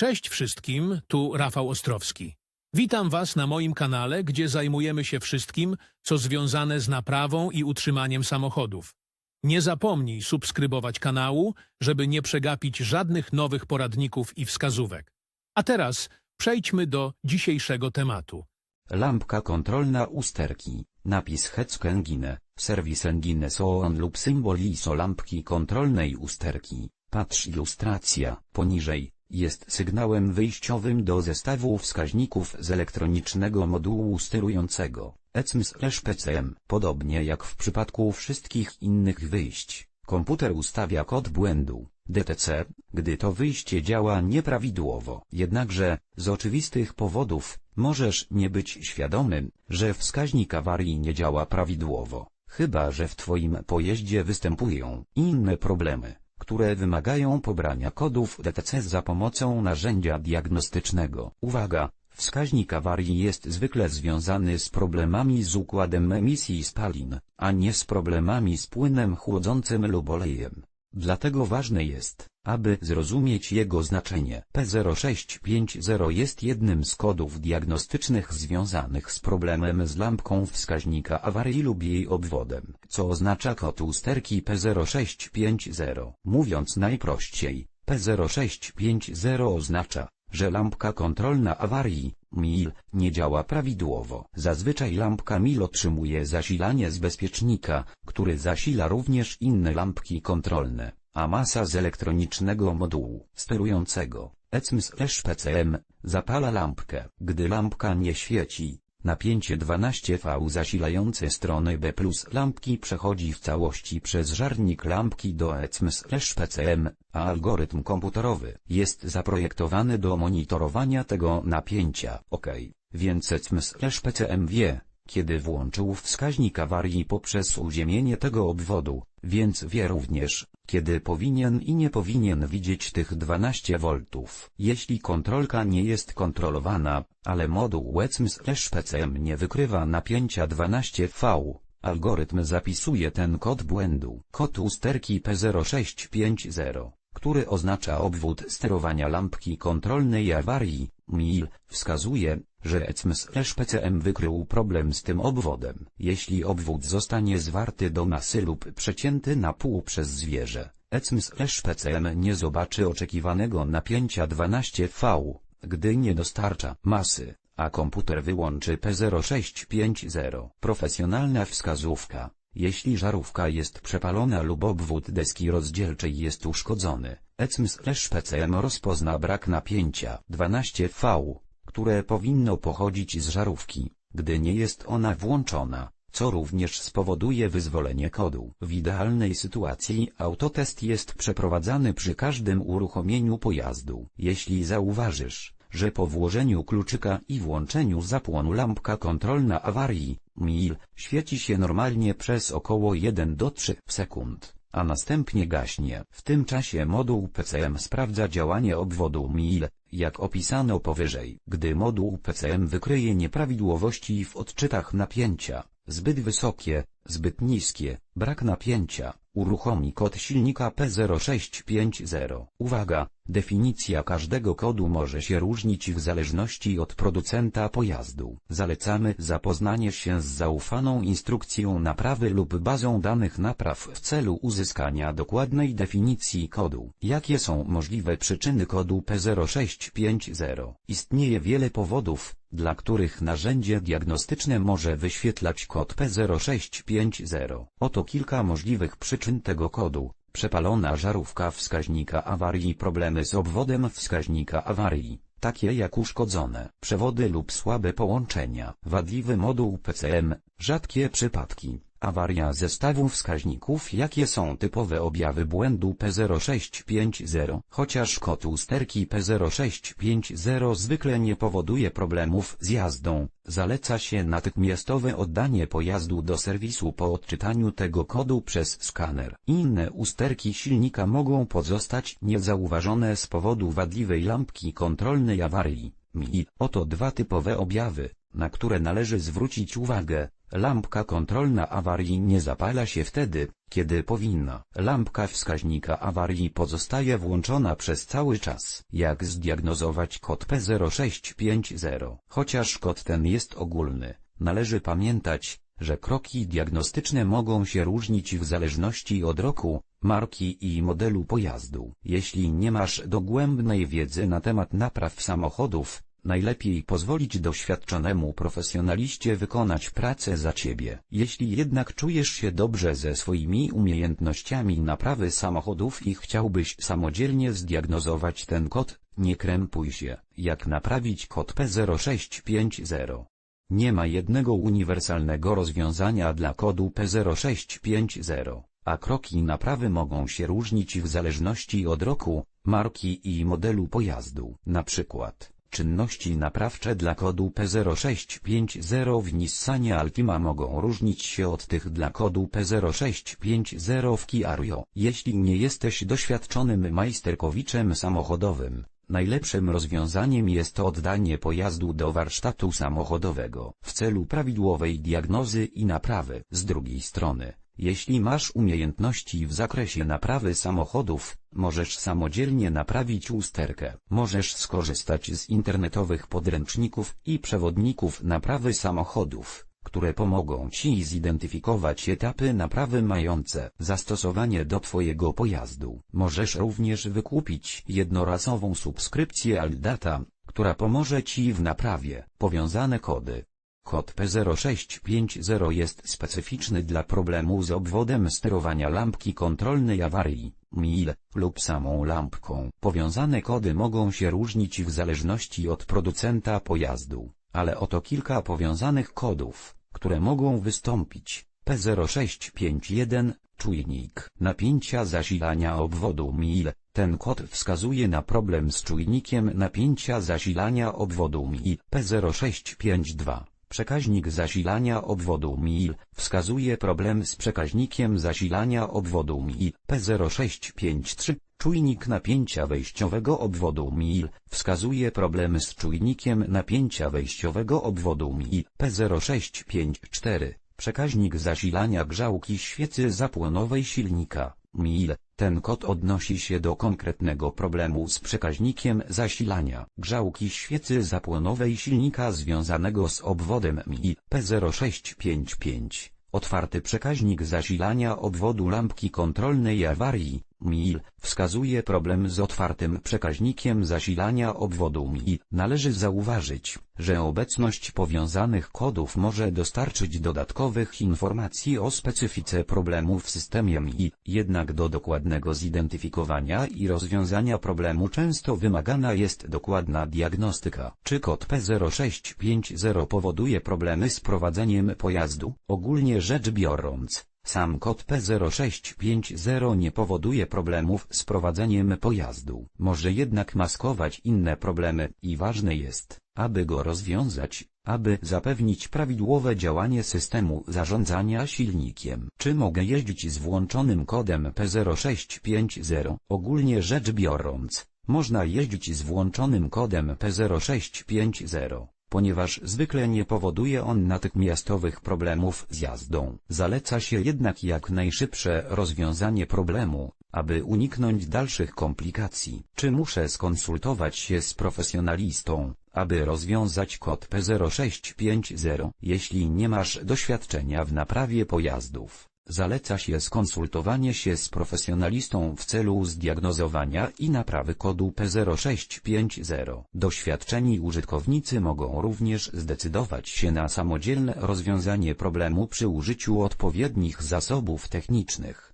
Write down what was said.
Cześć wszystkim, tu Rafał Ostrowski. Witam Was na moim kanale, gdzie zajmujemy się wszystkim, co związane z naprawą i utrzymaniem samochodów. Nie zapomnij subskrybować kanału, żeby nie przegapić żadnych nowych poradników i wskazówek. A teraz przejdźmy do dzisiejszego tematu. Lampka kontrolna usterki. Napis Hetzkengine, serwis Engine Soon lub symbol ISO lampki kontrolnej usterki. Patrz ilustracja, poniżej, jest sygnałem wyjściowym do zestawu wskaźników z elektronicznego modułu sterującego, ECM/PCM. Podobnie jak w przypadku wszystkich innych wyjść, komputer ustawia kod błędu, DTC, gdy to wyjście działa nieprawidłowo. Jednakże, z oczywistych powodów, możesz nie być świadomym, że wskaźnik awarii nie działa prawidłowo, chyba że w Twoim pojeździe występują inne problemy, które wymagają pobrania kodów DTC za pomocą narzędzia diagnostycznego. Uwaga! Wskaźnik awarii jest zwykle związany z problemami z układem emisji spalin, a nie z problemami z płynem chłodzącym lub olejem. Dlatego ważne jest, aby zrozumieć jego znaczenie. P0650 jest jednym z kodów diagnostycznych związanych z problemem z lampką wskaźnika awarii lub jej obwodem, co oznacza kod usterki P0650. Mówiąc najprościej, P0650 oznacza, że lampka kontrolna awarii, MIL, nie działa prawidłowo. Zazwyczaj lampka MIL otrzymuje zasilanie z bezpiecznika, który zasila również inne lampki kontrolne, a masa z elektronicznego modułu sterującego, ECM/PCM, zapala lampkę. Gdy lampka nie świeci, napięcie 12V zasilające stronę B plus lampki przechodzi w całości przez żarnik lampki do ECM/PCM, a algorytm komputerowy jest zaprojektowany do monitorowania tego napięcia. OK, więc ECM/PCM wie, kiedy włączył wskaźnik awarii poprzez uziemienie tego obwodu, więc wie również, kiedy powinien i nie powinien widzieć tych 12 V. Jeśli kontrolka nie jest kontrolowana, ale moduł ECM/PCM nie wykrywa napięcia 12V, algorytm zapisuje ten kod błędu. Kod usterki P0650, który oznacza obwód sterowania lampki kontrolnej awarii, MIL, wskazuje, że ECM/PCM wykrył problem z tym obwodem. Jeśli obwód zostanie zwarty do masy lub przecięty na pół przez zwierzę, ECM/PCM nie zobaczy oczekiwanego napięcia 12V, gdy nie dostarcza masy, a komputer wyłączy P0650. Profesjonalna wskazówka. Jeśli żarówka jest przepalona lub obwód deski rozdzielczej jest uszkodzony, ECM/PCM rozpozna brak napięcia 12V, które powinno pochodzić z żarówki, gdy nie jest ona włączona, co również spowoduje wyzwolenie kodu. W idealnej sytuacji autotest jest przeprowadzany przy każdym uruchomieniu pojazdu. Jeśli zauważysz, że po włożeniu kluczyka i włączeniu zapłonu lampka kontrolna awarii, MIL, świeci się normalnie przez około 1 do 3 sekund, a następnie gaśnie. W tym czasie moduł PCM sprawdza działanie obwodu MIL, jak opisano powyżej. Gdy moduł PCM wykryje nieprawidłowości w odczytach napięcia, zbyt wysokie, zbyt niskie, brak napięcia, uruchomi kod silnika P0650. Uwaga, definicja każdego kodu może się różnić w zależności od producenta pojazdu. Zalecamy zapoznanie się z zaufaną instrukcją naprawy lub bazą danych napraw w celu uzyskania dokładnej definicji kodu. Jakie są możliwe przyczyny kodu P0650? Istnieje wiele powodów, dla których narzędzie diagnostyczne może wyświetlać kod P0650. Oto kilka możliwych przyczyn tego kodu. Przepalona żarówka wskaźnika awarii Problemy z obwodem wskaźnika awarii, takie jak uszkodzone przewody lub słabe połączenia. Wadliwy moduł PCM, rzadkie przypadki. Awaria zestawu wskaźników Jakie są typowe objawy błędu P0650? Chociaż kod usterki P0650 zwykle nie powoduje problemów z jazdą, zaleca się natychmiastowe oddanie pojazdu do serwisu po odczytaniu tego kodu przez skaner. Inne usterki silnika mogą pozostać niezauważone z powodu wadliwej lampki kontrolnej awarii. MI. Oto dwa typowe objawy, na które należy zwrócić uwagę. Lampka kontrolna awarii nie zapala się wtedy, kiedy powinna. Lampka wskaźnika awarii pozostaje włączona przez cały czas. Jak zdiagnozować kod P0650? Chociaż kod ten jest ogólny, należy pamiętać, że kroki diagnostyczne mogą się różnić w zależności od roku, marki i modelu pojazdu. Jeśli nie masz dogłębnej wiedzy na temat napraw samochodów, najlepiej pozwolić doświadczonemu profesjonaliście wykonać pracę za ciebie. Jeśli jednak czujesz się dobrze ze swoimi umiejętnościami naprawy samochodów i chciałbyś samodzielnie zdiagnozować ten kod, nie krępuj się, jak naprawić kod P0650. Nie ma jednego uniwersalnego rozwiązania dla kodu P0650, a kroki naprawy mogą się różnić w zależności od roku, marki i modelu pojazdu. Na przykład, czynności naprawcze dla kodu P0650 w Nissanie Altima mogą różnić się od tych dla kodu P0650 w Kia Rio. Jeśli nie jesteś doświadczonym majsterkowiczem samochodowym, Najlepszym rozwiązaniem jest oddanie pojazdu do warsztatu samochodowego w celu prawidłowej diagnozy i naprawy. Z drugiej strony, jeśli masz umiejętności w zakresie naprawy samochodów, możesz samodzielnie naprawić usterkę. Możesz skorzystać z internetowych podręczników i przewodników naprawy samochodów które pomogą Ci zidentyfikować etapy naprawy mające zastosowanie do Twojego pojazdu. Możesz również wykupić jednorazową subskrypcję Aldata, która pomoże Ci w naprawie. Powiązane kody. Kod P0650 jest specyficzny dla problemu z obwodem sterowania lampki kontrolnej awarii, MIL, lub samą lampką. Powiązane kody mogą się różnić w zależności od producenta pojazdu ale oto kilka powiązanych kodów, które mogą wystąpić. P0651, czujnik napięcia zasilania obwodu MIL. Ten kod wskazuje na problem z czujnikiem napięcia zasilania obwodu MIL. P0652, przekaźnik zasilania obwodu MIL, wskazuje problem z przekaźnikiem zasilania obwodu MIL. P0653, Czujnik napięcia wejściowego obwodu MIL wskazuje problemy z czujnikiem napięcia wejściowego obwodu MIL P0654, przekaźnik zasilania grzałki świecy zapłonowej silnika MIL. Ten kod odnosi się do konkretnego problemu z przekaźnikiem zasilania grzałki świecy zapłonowej silnika związanego z obwodem MIL P0655. Otwarty przekaźnik zasilania obwodu lampki kontrolnej awarii, MIL, wskazuje problem z otwartym przekaźnikiem zasilania obwodu MIL. Należy zauważyć, że obecność powiązanych kodów może dostarczyć dodatkowych informacji o specyfice problemu w systemie MIL. Jednak do dokładnego zidentyfikowania i rozwiązania problemu często wymagana jest dokładna diagnostyka. Czy kod P0650 powoduje problemy z prowadzeniem pojazdu? Ogólnie rzecz biorąc, sam kod P0650 nie powoduje problemów z prowadzeniem pojazdu. Może jednak maskować inne problemy i ważne jest, aby go rozwiązać, aby zapewnić prawidłowe działanie systemu zarządzania silnikiem. Czy mogę jeździć z włączonym kodem P0650? Ogólnie rzecz biorąc, można jeździć z włączonym kodem P0650 ponieważ zwykle nie powoduje on natychmiastowych problemów z jazdą. Zaleca się jednak jak najszybsze rozwiązanie problemu, aby uniknąć dalszych komplikacji. Czy muszę skonsultować się z profesjonalistą, aby rozwiązać kod P0650? Jeśli nie masz doświadczenia w naprawie pojazdów, Zaleca się skonsultowanie się z profesjonalistą w celu zdiagnozowania i naprawy kodu P0650. Doświadczeni użytkownicy mogą również zdecydować się na samodzielne rozwiązanie problemu przy użyciu odpowiednich zasobów technicznych.